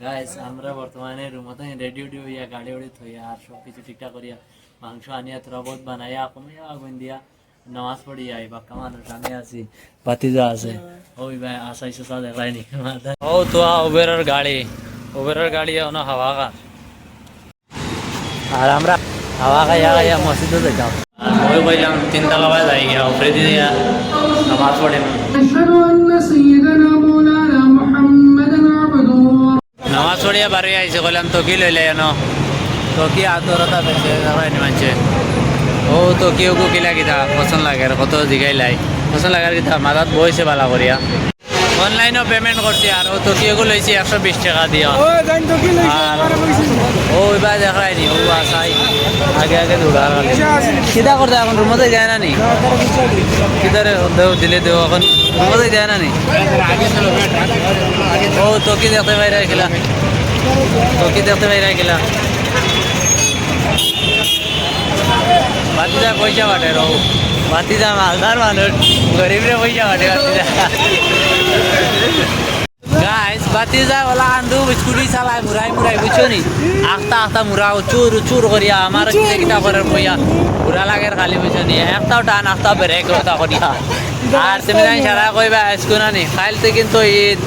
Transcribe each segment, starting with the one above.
Guys আমরা বর্তমানে রুমতে ready woody হইয়া গাড়ি উড়ি থইয়া আর সব কিছু ঠিকঠাক করিয়া মাংস আনিয়া থ্রবত বানাইয়া কমিয়া আগুন দিয়া নামাজ পড়িয়া এই বাক্কা মানুষ আমি আছি যা আছে। হ্যাঁ। ওই ভাই আসাই সুসা দেখাইনি ও তো উবেরের গাড়ি। উবেরের গাড়ি ওনা হাওয়া গা আর আমরা হাওয়া খাইয়া খাইয়া মসজিদে দেখাম ওই বললাম তিনতলা বাজ আই গিয়া উপরে দিয়া নামাজ পড়ে আশহাদু আন্না পড়িয়া বাড়ি আইছে কইলাম তো কি লইলে এনো তো কি আতরতা পেছে যাবাইনি মানছে ও তো কেউ কো কিলা কিতা পছন্দ লাগে কত জিগাই লাই। পছন্দ লাগার কিতা মাথাত বইছে বালা করিয়া। অনলাইনও পেমেন্ট করছি আর ও তো কেউ লইছি একশো বিশ টাকা দিয়া আর ও এবার দেখায়নি ও আসাই আগে আগে দৌড়া কিতা করতে এখন রুমতে যায় না নি? কিদারে দেও দিলে দেও এখন রুমতে যায় না নি? ও তো কি দেখতে বাইরে গেলা তো কি দেখতে বাইরে গেলা বাতিদা পয়সা বাটে রো বাতিদা মালদার মানুষ, গরিবরে পয়সা বাতিদা। গাইস বাতিজা ওলা আন্দু স্কুটি চালায় মুরাই মুরাই বুঝছ নি? আখতা আখতা মুরা চুর চুর করিয়া, আমার কিতা কিতা করে কইয়া ঘুরা লাগের খালি, বুঝছ নি? একটাও টান, আখতা ব্রেক রতা করিয়া। আর তুমি জানি সারা কইবা আজকুনা নি খাইলতে কিন্তু ঈদ।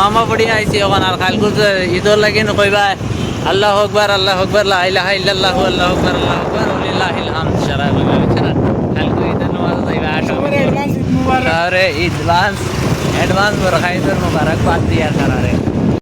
মামা পড়ি আইছি ওখান আর খাইল করতে ঈদর লাগিন কইবা আল্লাহ আকবার আল্লাহ আকবার লা ইলাহা ইল্লাল্লাহ আল্লাহ আকবার আল্লাহ আকবার ওয়ালিল্লাহিল হামদ সারা কইবা বুঝছ না খাইল কই ঈদের নামাজ যাইবা আসো আরে অ্যাডভান্স অ্যাডভান্স বরখাইদের মুবারকবাদ দিয়া সারা রে